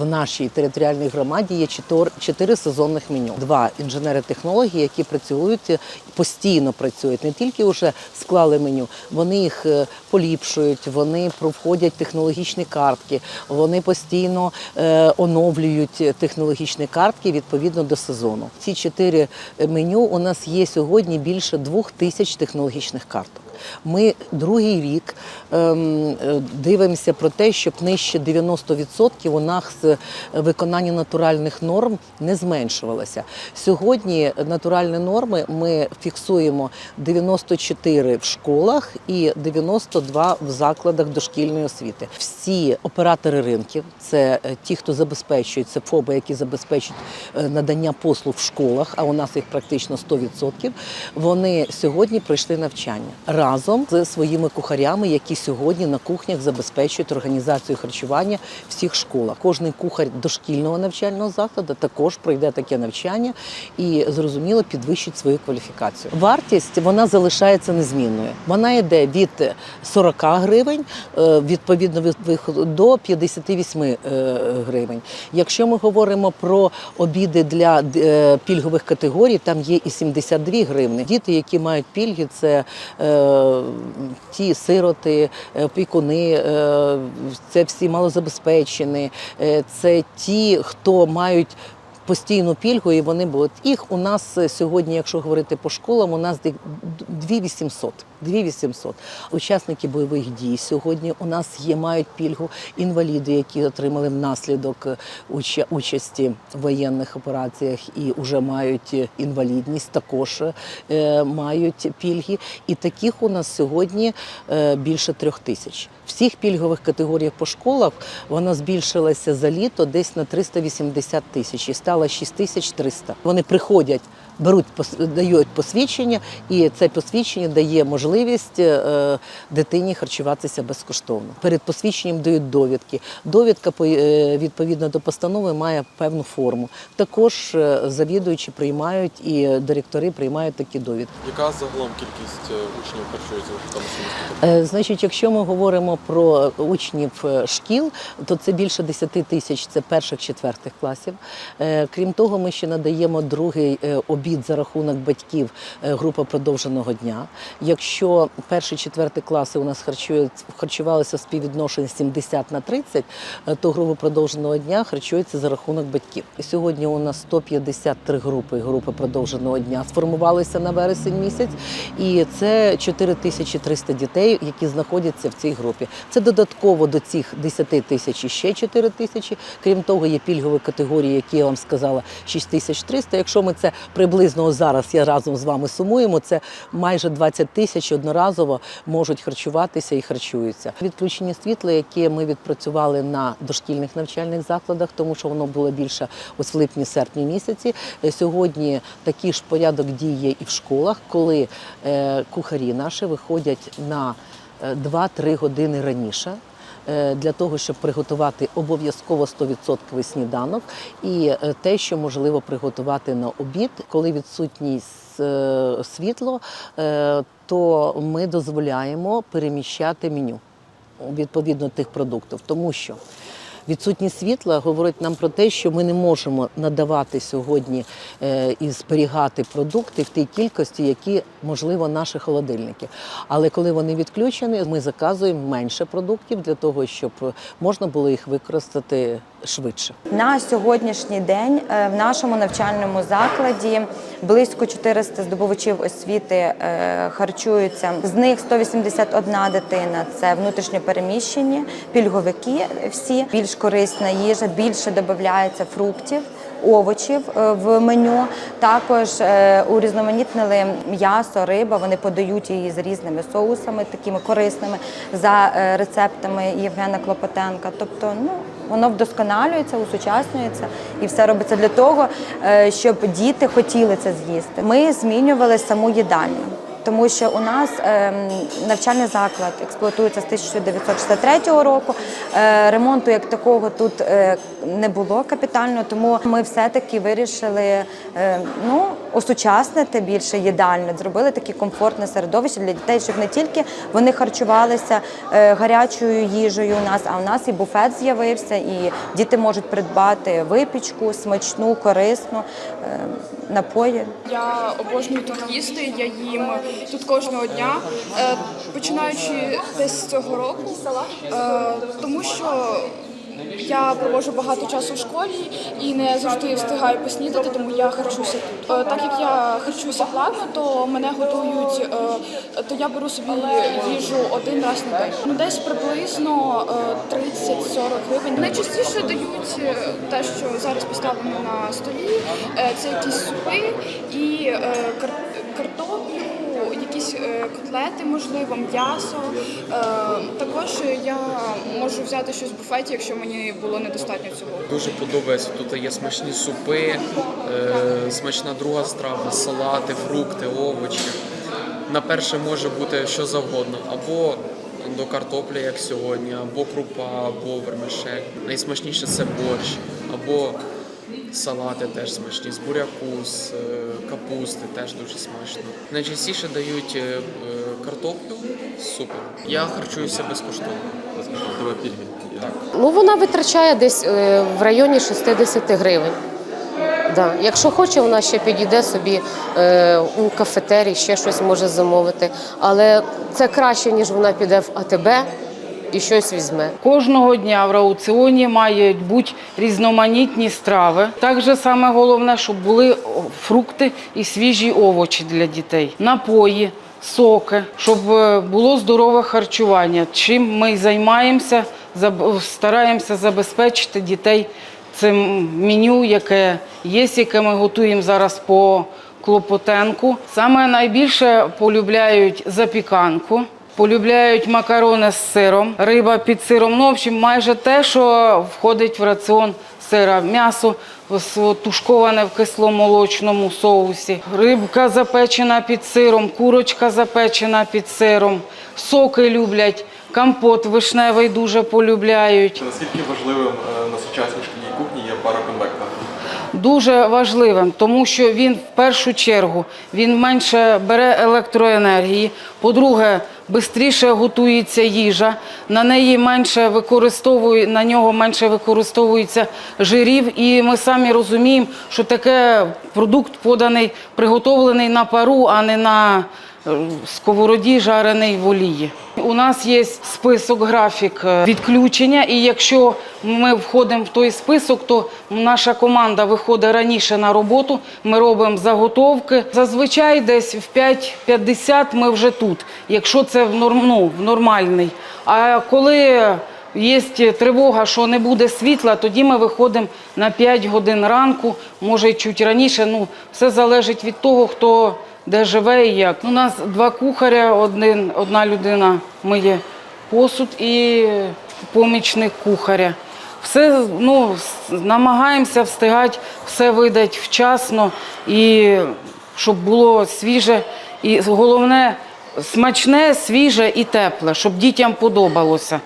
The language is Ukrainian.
В нашій територіальній громаді є чотир- чотири сезонних меню. Два інженери технології, які працюють постійно працюють, не тільки вже склали меню, вони їх е, поліпшують, вони проходять технологічні картки, вони постійно е, оновлюють технологічні картки відповідно до сезону. Ці чотири е, меню у нас є сьогодні більше двох тисяч технологічних карток. Ми другий рік ем, е, дивимося про те, щоб нижче 90% у нас е, виконання натуральних норм не зменшувалося. Сьогодні натуральні норми ми фіксуємо 94 в школах і 92 в закладах дошкільної освіти. Всі оператори ринків, це е, ті, хто забезпечують, це ФОБи, які забезпечують надання послуг в школах, а у нас їх практично 100%, вони сьогодні пройшли навчання разом з своїми кухарями, які сьогодні на кухнях забезпечують організацію харчування всіх школах. Кожний кухар дошкільного навчального закладу також пройде таке навчання і зрозуміло підвищить свою кваліфікацію. Вартість вона залишається незмінною. Вона йде від 40 гривень е, відповідно від до 58 е, гривень. Якщо ми говоримо про обіди для е, пільгових категорій, там є і 72 гривни. Діти, які мають пільги, це ті сироти, е, опікуни, е, це всі малозабезпечені, е, це ті, хто мають. Постійну пільгу, і вони будуть. Їх у нас е, сьогодні, якщо говорити по школам, у нас десь 2800. 2800. Учасники бойових дій сьогодні у нас є, мають пільгу інваліди, які отримали внаслідок е, участі в воєнних операціях і вже мають е, інвалідність, також е, мають пільги. І таких у нас сьогодні більше трьох тисяч. Всіх пільгових категоріях по школах вона збільшилася за літо десь на 380 тисяч і стала 6300. Вони приходять, беруть дають посвідчення, і це посвідчення дає можливість е, дитині харчуватися безкоштовно. Перед посвідченням дають довідки. Довідка е, відповідно до постанови має певну форму. Також е, завідуючі приймають і директори приймають такі довідки. Яка загалом кількість е, учнів харчується в Житомирській? Е, Значить, якщо ми говоримо про учнів е, шкіл, то це більше 10 тисяч, це перших четвертих класів. Е, Крім того, ми ще надаємо другий е, обід за рахунок батьків е, група продовженого дня. Якщо перші четверті класи у нас харчують харчувалися в співвідношенні 70 на 30, е, то група продовженого дня харчується за рахунок батьків. Сьогодні у нас 153 групи групи продовженого дня сформувалися на вересень місяць, і це 4300 дітей, які знаходяться в цій групі. Це додатково до цих 10 тисяч ще 4 тисячі. Крім того, є пільгові категорії, які я вам сказала, 6300. Якщо ми це приблизно зараз я разом з вами сумуємо, це майже 20 тисяч одноразово можуть харчуватися і харчуються. Відключення світла, яке ми відпрацювали на дошкільних навчальних закладах, тому що воно було більше ось в липні-серпні місяці. Е, Сьогодні такий ж порядок діє і в школах, коли е, кухарі наші виходять на е, 2-3 години раніше. Е, Для того щоб приготувати обов'язково 100% сніданок, і е, те, що можливо приготувати на обід, коли відсутність е, світло, то ми дозволяємо переміщати меню відповідно тих продуктів, тому що відсутність світла говорить нам про те, що ми не можемо надавати сьогодні е, і зберігати продукти в тій кількості, які можливо наші холодильники. Але коли вони відключені, ми заказуємо менше продуктів для того, щоб можна було їх використати швидше. На сьогоднішній день е, в нашому навчальному закладі близько 400 здобувачів освіти е, харчуються. З них 181 дитина це внутрішньопереміщені, пільговики. Всі більш корисна їжа, більше додається фруктів. Овочів е, в меню також е, урізноманітнили м'ясо, риба. Вони подають її з різними соусами, такими корисними за е, рецептами Євгена Клопотенка. Тобто, ну воно вдосконалюється, усучаснюється і все робиться для того, щоб діти хотіли це з'їсти. Ми змінювали саму їдальню. Тому що у нас ем, навчальний заклад експлуатується з 1963 року. Е, Ремонту як такого тут е, не було капітально, тому ми все-таки вирішили е, ну, осучаснити більше їдальню, зробили таке комфортне середовище для дітей, щоб не тільки вони харчувалися гарячою їжею у нас, а у нас і буфет з'явився, і діти можуть придбати випічку, смачну, корисну, напої. Я обожнюю тут їсти, я їм тут кожного дня, е, починаючи десь з цього року, е, тому що я проводжу багато часу в школі і не завжди встигаю поснідати, тому я харчуся тут. Е, Так як я харчуся плавно, то мене готують, е, то я беру собі їжу один раз на день. Ну, десь приблизно е, 30-40 гривень. Найчастіше дають е, те, що зараз поставлено на столі. Е, Це якісь супи і е, картоплю, якісь е, котлети, можливо, м'ясо. Е, Також я можу взяти щось в буфеті, якщо мені було недостатньо цього. Дуже подобається. Тут є смачні супи, е, смачна друга страва, салати, фрукти, овочі. На перше може бути що завгодно, або до картопля, як сьогодні, або крупа, або вермишель. Найсмачніше це борщ, або салати теж смачні, з буряку, з е, капусти теж дуже смачно. Найчастіше дають е, е, картоплю з супом. Я харчуюся безкоштовно. Тебе пільги. Так. Ну, вона витрачає десь в районі 60 гривень. Да. Якщо хоче, вона ще підійде собі е, у кафетері, ще щось може замовити. Але це краще, ніж вона піде в АТБ і щось візьме. Кожного дня в раціоні мають бути різноманітні страви. Також саме головне, щоб були фрукти і свіжі овочі для дітей, напої, соки, щоб е, було здорове харчування. Чим ми займаємося, стараємося забезпечити дітей цим меню, яке є, яке ми готуємо зараз по Клопотенку. Саме найбільше полюбляють запіканку. Полюбляють макарони з сиром, риба під сиром. Ну, в общем, майже те, що входить в раціон сира. М'ясо тушковане в кисломолочному соусі, рибка запечена під сиром, курочка запечена під сиром, соки люблять, компот вишневий дуже полюбляють. Наскільки важливим е, на сучасній шкільній? Дуже важливим, тому що він в першу чергу він менше бере електроенергії. По-друге, швидше готується їжа, на неї менше використовує, на нього менше використовується жирів. І ми самі розуміємо, що таке продукт поданий, приготовлений на пару, а не на сковороді, жарений в олії. У нас є список, графік е, відключення, і якщо ми входимо в той список, то наша команда виходить раніше на роботу. Ми робимо заготовки. Зазвичай десь в 5.50 ми вже тут, якщо це в ну, в нормальний. А коли є тривога, що не буде світла, тоді ми виходимо на 5 годин ранку, може чуть раніше. Ну, все залежить від того, хто де живе і як. У нас два кухаря, один, одна людина миє посуд і помічник кухаря. Все ну, намагаємося встигати, все видати вчасно і щоб було свіже. І головне смачне, свіже і тепле, щоб дітям подобалося.